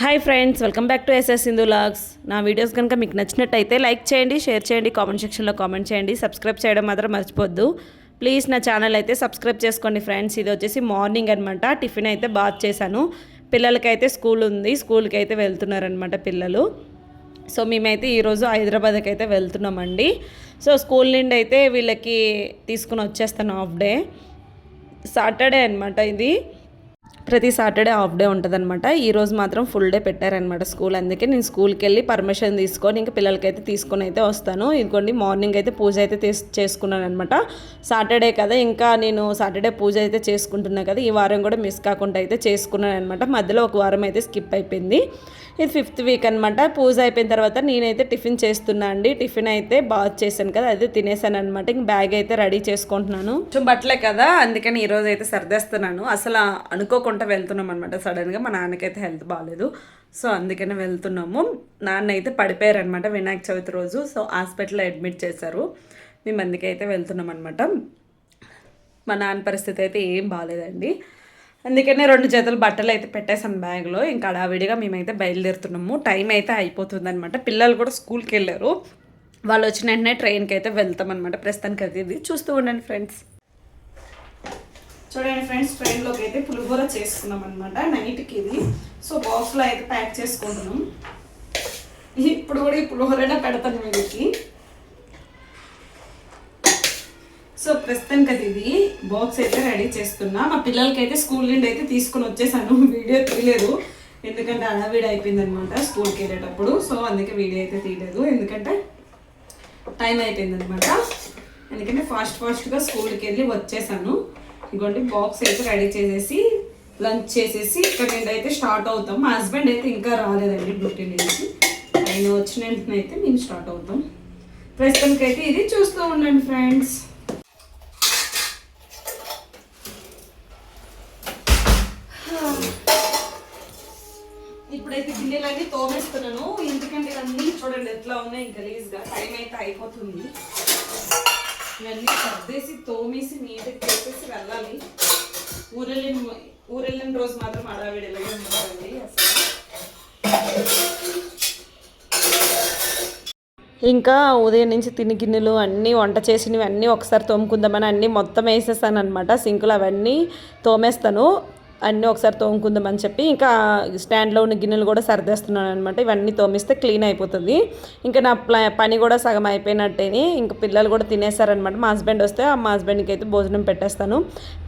Hi friends welcome back to S S Sindhu vlogs నా videos కనుక మీకు నచ్చినట్టయితే లైక్ చేయండి షేర్ చేయండి కామెంట్ సెక్షన్లో కామెంట్ చేయండి సబ్స్క్రైబ్ చేయడం మాత్రం మర్చిపోద్దు. ప్లీజ్ నా ఛానల్ అయితే సబ్స్క్రైబ్ చేసుకోండి ఫ్రెండ్స్ ఇది వచ్చేసి మార్నింగ్ అనమాట టిఫిన్ అయితే బాత్ చేశాను. పిల్లలకైతే స్కూల్ ఉంది స్కూల్కి అయితే వెళ్తున్నారనమాట పిల్లలు. సో మేమైతే ఈరోజు హైదరాబాద్కి అయితే వెళ్తున్నామండి. సో స్కూల్ నుండి అయితే వీళ్ళకి తీసుకుని వచ్చేస్తాను హాఫ్ డే సాటర్డే అనమాట ఇది. ప్రతి సాటర్డే హాఫ్ డే ఉంటుందన్నమాట. ఈ రోజు మాత్రం ఫుల్ డే పెట్టారనమాట స్కూల్. అందుకే నేను స్కూల్కి వెళ్ళి పర్మిషన్ తీసుకొని ఇంకా పిల్లలకైతే తీసుకొని అయితే వస్తాను. ఇదిగోండి మార్నింగ్ అయితే పూజ అయితే తీస్ చేసుకున్నాను అనమాట సాటర్డే కదా ఇంకా నేను సాటర్డే పూజ అయితే చేసుకుంటున్నా కదా ఈ వారం కూడా మిస్ కాకుండా అయితే చేసుకున్నాను అనమాట మధ్యలో ఒక వారం అయితే స్కిప్ అయిపోయింది. ఇది ఫిఫ్త్ వీక్ అనమాట పూజ అయిపోయిన తర్వాత నేనైతే టిఫిన్ చేస్తున్నా అండి. టిఫిన్ అయితే బాగా చేశాను కదా అదే తినేసాను అనమాట ఇంక బ్యాగ్ అయితే రెడీ చేసుకుంటున్నాను. బట్టలే కదా అందుకని ఈరోజు అయితే సర్దేస్తున్నాను. అసలు అనుకోకుండా వెళ్తున్నాం అనమాట సడన్గా మా నాన్నకైతే హెల్త్ బాగాలేదు సో అందుకనే వెళ్తున్నాము. నాన్న అయితే పడిపోయారు అనమాట వినాయక చవితి రోజు. సో హాస్పిటల్లో అడ్మిట్ చేశారు. మేము అందుకైతే వెళ్తున్నాం అనమాట మా నాన్న పరిస్థితి అయితే ఏం బాగాలేదండి అందుకనే రెండు జతలు బట్టలు అయితే పెట్టేసాం బ్యాగ్లో. ఇంకా అడావిడిగా మేమైతే బయలుదేరుతున్నాము. టైం అయితే అయిపోతుంది అనమాట పిల్లలు కూడా స్కూల్కి వెళ్ళారు. వాళ్ళు వచ్చిన వెంటనే ట్రైన్కి అయితే వెళ్తాం అనమాట ప్రస్తుతానికి అది ఇది. చూస్తూ ఉండండి ఫ్రెండ్స్ చూడండి ఫ్రెండ్స్ ట్రైన్లోకి అయితే పులిహోర చేసుకున్నాం అనమాట నైట్కి ఇది. సో బాక్స్లో అయితే ప్యాక్ చేసుకుంటున్నాం. ఇప్పుడు కూడా ఈ పులిహోరైనా పెడతాను వీళ్ళకి సో ప్రస్తుతానికి అది ఇది బాక్స్ అయితే రెడీ చేస్తున్నా. మా పిల్లలకి అయితే స్కూల్ నుండి అయితే తీసుకుని వచ్చేసాను. వీడియో తీయలేదు. ఎందుకంటే అడావిడి అయిపోయింది అనమాట స్కూల్కి వెళ్ళేటప్పుడు. సో అందుకే వీడియో అయితే తీయలేదు. ఎందుకంటే టైం అయిపోయింది అనమాట ఎందుకంటే ఫాస్ట్ ఫాస్ట్గా స్కూల్కి వెళ్ళి వచ్చేసాను. ఇంకోటి బాక్స్ అయితే రెడీ చేసేసి లంచ్ చేసేసి ఇక్కడ అయితే స్టార్ట్ అవుతాం. మా హస్బెండ్ అయితే ఇంకా రాలేదండి డ్యూటీ నుంచి. ఆయన వచ్చిన వెంటనే అయితే మేము స్టార్ట్ అవుతాం. ప్రస్తుతానికి అయితే ఇది చూస్తూ ఉండండి ఫ్రెండ్స్ ఇప్పుడైతే గిన్నెలన్నీ తోమేస్తున్నాను. ఎందుకంటే ఇవన్నీ చూడండి ఎట్లా ఉన్నాయి గలీజ్గా టైం అయితే అయిపోతుంది. ఇవన్నీ సర్దేసి తోమేసి నీట్గా చేసేసి వెళ్ళాలి. ఊరెళ్ళిన ఊరెళ్ళిన రోజు మాత్రం అడావిడి ఎలాగే ఉంటుందండి అసలు. ఇంకా ఉదయం నుంచి తిని గిన్నెలు అన్నీ వంట చేసినవి అన్నీ ఒకసారి తోముకుందామని అన్నీ మొత్తం వేసేసాను అనమాట సింకులు అవన్నీ తోమేస్తాను. అన్నీ ఒకసారి తోముకుందామని చెప్పి ఇంకా స్టాండ్లో ఉన్న గిన్నెలు కూడా సర్దేస్తున్నాను అనమాట ఇవన్నీ తోమిస్తే క్లీన్ అయిపోతుంది. ఇంకా నా ప్లా పని కూడా సగం అయిపోయినట్టేని ఇంకా పిల్లలు కూడా తినేసారనమాట మా హస్బెండ్ వస్తే ఆ మా హస్బెండ్కి అయితే భోజనం పెట్టేస్తాను.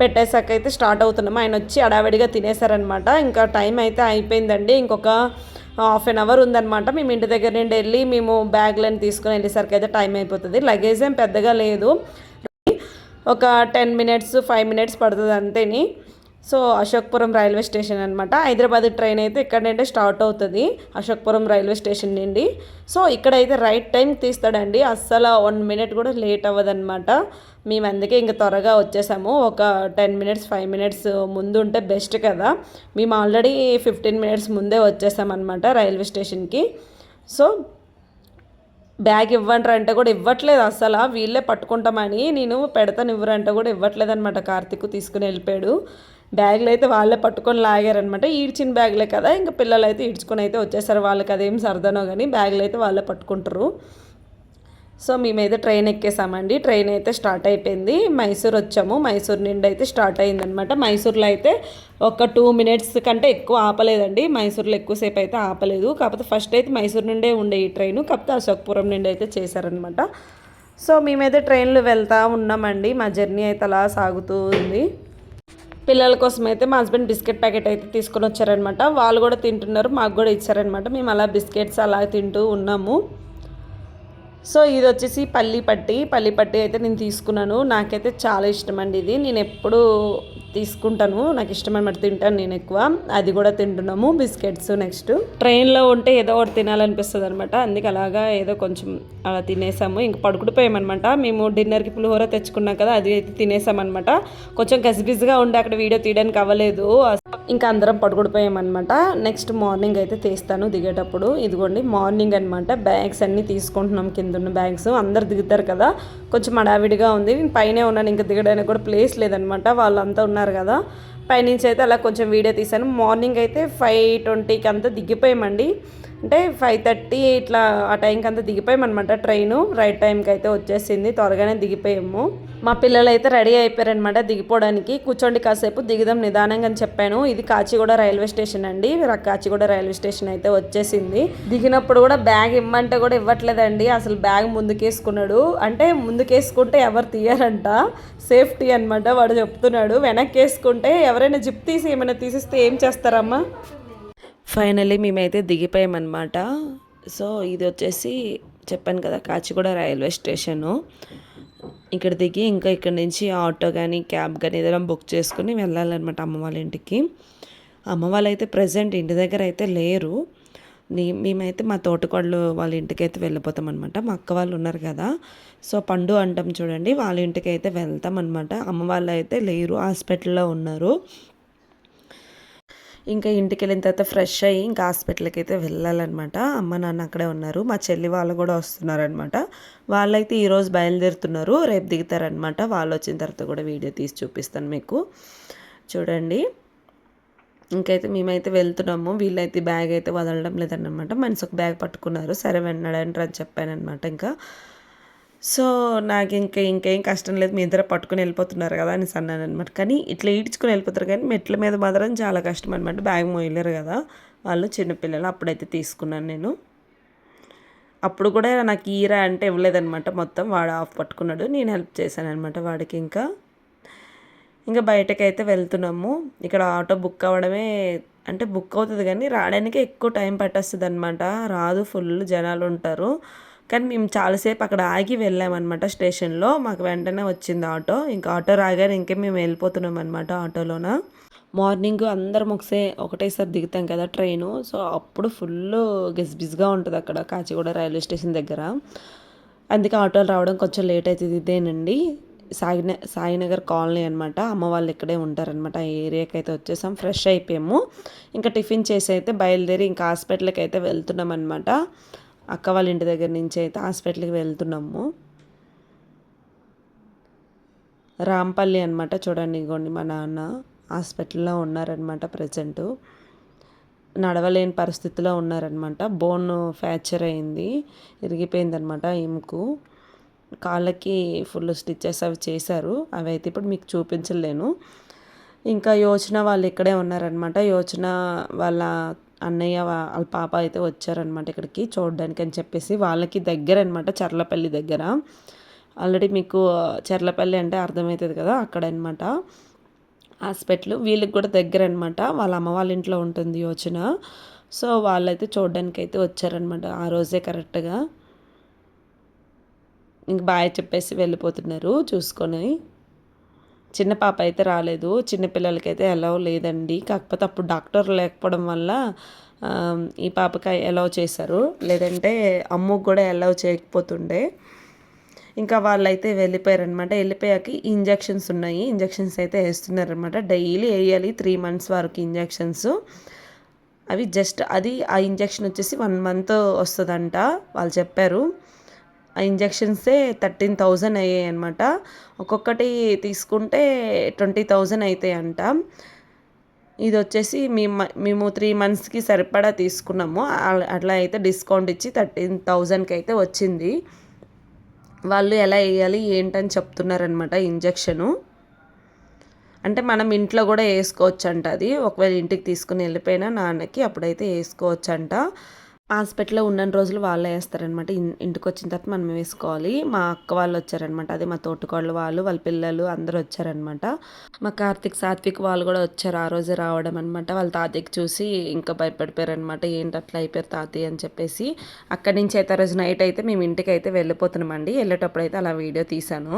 పెట్టేశాక అయితే స్టార్ట్ అవుతున్నాం ఆయన వచ్చి అడావిడిగా తినేసారనమాట ఇంకా టైం అయితే అయిపోయిందండి. ఇంకొక హాఫ్ అన్ అవర్ ఉందన్నమాట. మేము ఇంటి దగ్గర నుండి వెళ్ళి మేము బ్యాగ్లను తీసుకుని వెళ్ళేసరికి అయితే టైం అయిపోతుంది. లగేజ్ ఏం పెద్దగా లేదు. ఒక టెన్ మినిట్స్ ఫైవ్ మినిట్స్ పడుతుంది అంతేని. సో అశోక్పురం రైల్వే స్టేషన్ అనమాట హైదరాబాద్ ట్రైన్ అయితే ఇక్కడ నుండి స్టార్ట్ అవుతుంది. అశోక్పురం రైల్వే స్టేషన్ నుండి. సో ఇక్కడైతే రైట్ టైం తీస్తాడండి. అస్సలు వన్ మినిట్ కూడా లేట్ అవ్వదన్నమాట. మేము అందుకే ఇంకా త్వరగా వచ్చేసాము. ఒక టెన్ మినిట్స్ ఫైవ్ మినిట్స్ ముందు ఉంటే బెస్ట్ కదా. మేము ఆల్రెడీ ఫిఫ్టీన్ మినిట్స్ ముందే వచ్చేసామన్నమాట రైల్వే స్టేషన్కి. సో బ్యాగ్ ఇవ్వండి అంటే కూడా ఇవ్వట్లేదు అసలు వీళ్ళే పట్టుకుంటామని నేను పెడతాను ఇవ్వరంటే కూడా ఇవ్వట్లేదు అనమాట కార్తీక్ తీసుకుని వెళ్ళిపోయాడు. బ్యాగులు అయితే వాళ్ళే పట్టుకొని లాగారనమాట ఈడ్చిన బ్యాగ్లే కదా ఇంకా పిల్లలు అయితే ఈడ్చుకొని అయితే వచ్చేసారు. వాళ్ళకి అదేం సరదానో కానీ బ్యాగ్లు అయితే వాళ్ళే పట్టుకుంటారు. సో మేమైతే ట్రైన్ ఎక్కేసామండి. ట్రైన్ అయితే స్టార్ట్ అయిపోయింది. మైసూర్ వచ్చాము మైసూర్ నుండి అయితే స్టార్ట్ అయిందనమాట మైసూర్లో అయితే ఒక టూ మినిట్స్ కంటే ఎక్కువ ఆపలేదండి. మైసూర్లో ఎక్కువసేపు అయితే ఆపలేదు. కాకపోతే ఫస్ట్ అయితే మైసూర్ నుండే ఉండే ఈ ట్రైన్. కాకపోతే అశోక్పురం నుండి అయితే చేశారనమాట సో మేమైతే ట్రైన్లో వెళ్తూ ఉన్నామండి. మా జర్నీ అయితే అలా సాగుతూ ఉంది. పిల్లల కోసం అయితే మా హస్బెండ్ బిస్కెట్ ప్యాకెట్ అయితే తీసుకొని వచ్చారనమాట వాళ్ళు కూడా తింటున్నారు మాకు కూడా ఇచ్చారనమాట మేము అలా బిస్కెట్స్ అలా తింటూ ఉన్నాము. సో ఇది వచ్చేసి పల్లి పట్టి. పల్లి పట్టి అయితే నేను తీసుకున్నాను. నాకైతే చాలా ఇష్టం అండి ఇది. నేను ఎప్పుడు తీసుకుంటాను. నాకు ఇష్టం అనమాట తింటాను నేను ఎక్కువ. అది కూడా తింటున్నాము. Biscuits next. ట్రైన్లో ఉంటే ఏదో ఒకటి తినాలనిపిస్తుంది అనమాట అందుకే అలాగా ఏదో కొంచెం అలా తినేసాము. ఇంక పడుకుడిపోయామన్నమాట మేము డిన్నర్కి పులిహోర తెచ్చుకున్నాం కదా అది అయితే తినేసామన్నమాట. కొంచెం గజిబిజిగా ఉండి అక్కడ వీడియో తీయడానికి అవ్వలేదు. ఇంకా అందరం పడుకుడిపోయామన్నమాట నెక్స్ట్ మార్నింగ్ అయితే తీస్తాను దిగేటప్పుడు. ఇదిగోండి మార్నింగ్ అనమాట బ్యాగ్స్ అన్నీ తీసుకుంటున్నాం కింద ఉన్న బ్యాగ్స్ అందరు దిగుతారు కదా. కొంచెం అడావిడిగా ఉంది. నేను పైనే ఉన్నాను. ఇంకా దిగడానికి కూడా ప్లేస్ లేదనమాట. వాళ్ళంతా ఉన్నారు కదా. పైనుంచి అయితే అలా కొంచెం వీడియో తీశాను. మార్నింగ్ అయితే ఫైవ్ ట్వంటీకి అంతా దిగిపోయామండి. అంటే ఫైవ్ థర్టీ ఇట్లా ఆ టైంకి అంతా దిగిపోయామన్నమాట ట్రైను రైట్ టైంకి అయితే వచ్చేసింది. త్వరగానే దిగిపోయాము. మా పిల్లలు అయితే రెడీ అయిపోయారనమాట దిగిపోవడానికి. కూర్చోండి కాసేపు దిగుదాం నిదానంగా అని చెప్పాను. ఇది కాచిగూడ రైల్వే స్టేషన్ అండి. కాచిగూడ రైల్వే స్టేషన్ అయితే వచ్చేసింది. దిగినప్పుడు కూడా బ్యాగ్ ఇమ్మంటే కూడా ఇవ్వట్లేదండి. అసలు బ్యాగ్ ముందుకేసుకున్నాడు. అంటే ముందుకేసుకుంటే ఎవరు తీయరంట. సేఫ్టీ అనమాట వాడు చెప్తున్నాడు. వెనక్కి వేసుకుంటే ఎవరైనా జిప్ తీసి ఏమైనా తీసిస్తే ఏం చేస్తారమ్మా? ఫైనల్లీ మేమైతే దిగిపోయామన్నమాట. సో ఇది వచ్చేసి చెప్పాను కదా కాచిగూడ రైల్వే స్టేషను. ఇక్కడ దిగి ఇంకా ఇక్కడ నుంచి ఆటో కానీ క్యాబ్ కానీ ఏదైనా బుక్ చేసుకుని వెళ్ళాలన్నమాట అమ్మ వాళ్ళ ఇంటికి. అమ్మ వాళ్ళు అయితే ప్రజెంట్ ఇంటి దగ్గర అయితే లేరు. మేమైతే మా తోటకోళ్ళు వాళ్ళ ఇంటికి అయితే వెళ్ళిపోతాం అనమాట మా అక్క వాళ్ళు ఉన్నారు కదా. సో పండు అంటాం చూడండి వాళ్ళ ఇంటికి అయితే వెళ్తాం అనమాట అమ్మ వాళ్ళు అయితే లేరు హాస్పిటల్లో ఉన్నారు. ఇంకా ఇంటికి వెళ్ళిన తర్వాత ఫ్రెష్ అయ్యి ఇంకా హాస్పిటల్కి అయితే వెళ్ళాలన్నమాట. అమ్మ నాన్న అక్కడే ఉన్నారు. మా చెల్లి వాళ్ళు కూడా వస్తున్నారనమాట వాళ్ళైతే ఈరోజు బయలుదేరుతున్నారు. రేపు దిగుతారనమాట వాళ్ళు వచ్చిన తర్వాత కూడా వీడియో తీసి చూపిస్తాను మీకు. చూడండి. ఇంకైతే మేమైతే వెళ్తున్నాము. వీళ్ళైతే బ్యాగ్ అయితే వదలడం లేదన్నమాట. మనిషి ఒక బ్యాగ్ పట్టుకున్నారు. సరే వెన్నాడంటారు అని చెప్పానమాట ఇంకా. సో నాకు ఇంకా ఇంకేం కష్టం లేదు మీ ఇద్దరు పట్టుకుని వెళ్ళిపోతున్నారు కదా అని అన్నాను అనమాట కానీ ఇట్లా ఈడ్చుకుని వెళ్ళిపోతారు కానీ మెట్ల మీద మాత్రం చాలా కష్టం అనమాట బ్యాగ్ మోయలేరు కదా వాళ్ళు చిన్నపిల్లలు అప్పుడైతే తీసుకున్నాను నేను. అప్పుడు కూడా నాకు ఈరా అంటే ఇవ్వలేదనమాట మొత్తం వాడు ఆఫ్ పట్టుకున్నాడు నేను హెల్ప్ చేశాను అనమాట వాడికి ఇంకా. ఇంకా బయటకు అయితే వెళ్తున్నాము. ఇక్కడ ఆటో బుక్ అవ్వడమే అంటే బుక్ అవుతుంది కానీ రావడానికి ఎక్కువ టైం పట్టేస్తుంది అనమాట రాదు ఫుల్ జనాలు ఉంటారు కానీ మేము చాలాసేపు అక్కడ ఆగి వెళ్ళామన్నమాట స్టేషన్లో. మాకు వెంటనే వచ్చింది ఆటో. ఇంకా ఆటో రాగానే ఇంకే మేము వెళ్ళిపోతున్నాం అనమాట ఆటోలోన. మార్నింగ్ అందరం ఒకసే ఒకటేసారి దిగుతాం కదా ట్రైను. సో అప్పుడు ఫుల్ బిజ్గా ఉంటుంది అక్కడ కాచిగూడ రైల్వే స్టేషన్ దగ్గర. అందుకే ఆటోలు రావడం కొంచెం లేట్ అవుతుంది ఇదేనండి. సాయిన సాయినగర్ కాలనీ అనమాట అమ్మ వాళ్ళు ఇక్కడే ఉంటారనమాట ఆ ఏరియాకి అయితే వచ్చేసాం. ఫ్రెష్ అయిపోయాము. ఇంకా టిఫిన్ చేసి అయితే బయలుదేరి ఇంకా హాస్పిటల్కి అయితే వెళ్తున్నాం అనమాట అక్క వాళ్ళ ఇంటి దగ్గర నుంచి అయితే హాస్పిటల్కి వెళ్తున్నాము. రాంపల్లి అనమాట చూడండి ఇంకోండి మా నాన్న హాస్పిటల్లో ఉన్నారనమాట ప్రజెంటు. నడవలేని పరిస్థితిలో ఉన్నారనమాట బోన్ ఫ్రాక్చర్ అయింది ఇరిగిపోయిందనమాట ఎముకు కాళ్ళకి ఫుల్ స్టిచ్చెస్ అవి చేశారు అవి అయితే ఇప్పుడు మీకు చూపించలేను. ఇంకా యోచన వాళ్ళు ఇక్కడే ఉన్నారనమాట యోచన వాళ్ళ అన్నయ్య వాళ్ళ పాప అయితే వచ్చారనమాట ఇక్కడికి చూడడానికి అని చెప్పేసి వాళ్ళకి దగ్గర అనమాట చర్లపల్లి దగ్గర. ఆల్రెడీ మీకు చర్లపల్లి అంటే అర్థమవుతుంది కదా అక్కడ అనమాట హాస్పిటల్ వీళ్ళకి కూడా దగ్గర అనమాట వాళ్ళ అమ్మ వాళ్ళ ఇంట్లో ఉంటుంది యోచన. సో వాళ్ళైతే చూడడానికి అయితే వచ్చారనమాట ఆ రోజే కరెక్ట్గా. ఇంక బాయ్ చెప్పేసి వెళ్ళిపోతున్నారు చూసుకొని. చిన్న పాప అయితే రాలేదు చిన్నపిల్లలకైతే ఎలా లేదండి. కాకపోతే అప్పుడు డాక్టర్ లేకపోవడం వల్ల ఈ పాపకి ఎలా చేశారు. లేదంటే అమ్మకు కూడా ఎలా చేయకపోతుండే. ఇంకా వాళ్ళైతే వెళ్ళిపోయారనమాట వెళ్ళిపోయాక ఇంజెక్షన్స్ ఉన్నాయి. ఇంజెక్షన్స్ అయితే వేస్తున్నారనమాట డైలీ వేయాలి త్రీ మంత్స్ వరకు ఇంజెక్షన్స్ అవి జస్ట్ అది ఆ ఇంజెక్షన్ వచ్చేసి వన్ మంత్ వస్తుందంట వాళ్ళు చెప్పారు. ఆ ఇంజెక్షన్సే థర్టీన్ థౌజండ్ అయ్యాయి అనమాట ఒక్కొక్కటి తీసుకుంటే ట్వంటీ థౌజండ్ అవుతాయి అంట ఇది వచ్చేసి మేము మేము త్రీ మంత్స్కి సరిపడా తీసుకున్నాము. అట్లా అయితే డిస్కౌంట్ ఇచ్చి థర్టీన్ థౌజండ్కి అయితే వచ్చింది. వాళ్ళు ఎలా వేయాలి ఏంటని చెప్తున్నారనమాట ఇంజెక్షను. అంటే మనం ఇంట్లో కూడా వేసుకోవచ్చు అంట అది. ఒకవేళ ఇంటికి తీసుకుని వెళ్ళిపోయినా నాన్నకి అప్పుడైతే వేసుకోవచ్చు అంట హాస్పిటల్లో ఉన్న రోజులు వాళ్ళే వేస్తారనమాట ఇంటికి వచ్చిన తర్వాత మనం వేసుకోవాలి. మా అక్క వాళ్ళు వచ్చారనమాట అదే మా తోటకోళ్ళ వాళ్ళు వాళ్ళ పిల్లలు అందరూ వచ్చారనమాట మా కార్తిక్ సాత్విక్ వాళ్ళు కూడా వచ్చారు ఆ రోజే రావడం అనమాట వాళ్ళ తాతయ్యకి చూసి ఇంకా భయపడిపోయారు అనమాట ఏంటి అట్లా అయిపోయారు తాతయ్య? అని చెప్పేసి. అక్కడి నుంచి అయితే రోజు నైట్ అయితే మేము ఇంటికి అయితే వెళ్ళిపోతున్నామండి. వెళ్ళేటప్పుడు అయితే అలా వీడియో తీశాను.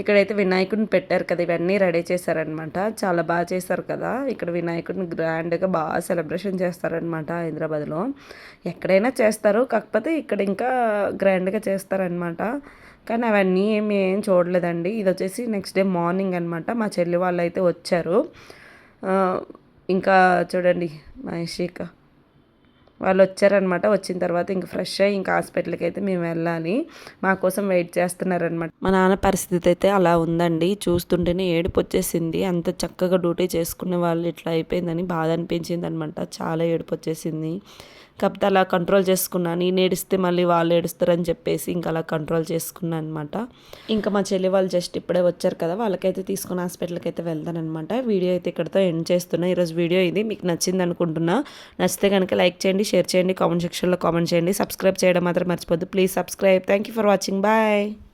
ఇక్కడైతే వినాయకుడిని పెట్టారు కదా ఇవన్నీ రెడీ చేశారనమాట చాలా బాగా చేశారు కదా. ఇక్కడ వినాయకుడిని గ్రాండ్గా బాగా సెలబ్రేషన్ చేస్తారనమాట హైదరాబాద్లో. ఎక్కడైనా చేస్తారు కాకపోతే ఇక్కడ ఇంకా గ్రాండ్గా చేస్తారనమాట కానీ అవన్నీ ఏమి ఏం చూడలేదండి. ఇది వచ్చేసి నెక్స్ట్ డే మార్నింగ్ అనమాట మా చెల్లి వాళ్ళు అయితే వచ్చారు ఇంకా చూడండి మహేషిక వాళ్ళు వచ్చారనమాట. వచ్చిన తర్వాత ఇంక ఫ్రెష్ అయ్యి ఇంకా హాస్పిటల్కి అయితే మేము వెళ్ళాలి. మా కోసం వెయిట్ చేస్తున్నారనమాట. మా నాన్న పరిస్థితి అయితే అలా ఉందండి. చూస్తుంటేనే ఏడుపు వచ్చేసింది. అంత చక్కగా డ్యూటీ చేసుకునే వాళ్ళు ఇట్లా అయిపోయిందని బాధ అనిపించింది అనమాట చాలా ఏడుపు వచ్చేసింది. కాకపోతే అలా కంట్రోల్ చేసుకున్నాను నేను ఏడిస్తే మళ్ళీ వాళ్ళు ఏడుస్తారని చెప్పేసి ఇంకా అలా కంట్రోల్ చేసుకున్నాను అనమాట ఇంకా మా చెల్లి వాళ్ళు జస్ట్ ఇప్పుడే వచ్చారు కదా వాళ్ళకైతే తీసుకుని హాస్పిటల్కి అయితే వెళ్తాను అనమాట వీడియో అయితే ఇక్కడతో ఎండ్ చేస్తున్నా. ఈరోజు వీడియో ఇది. మీకు నచ్చింది అనుకుంటున్నా నచ్చితే కనుక లైక్ చేయండి షేర్ చేయండి కామెంట్ సెక్షన్లో కామెంట్ చేయండి. సబ్స్క్రైబ్ చేయడం మాత్రం మర్చిపోద్దు please subscribe thank you for watching bye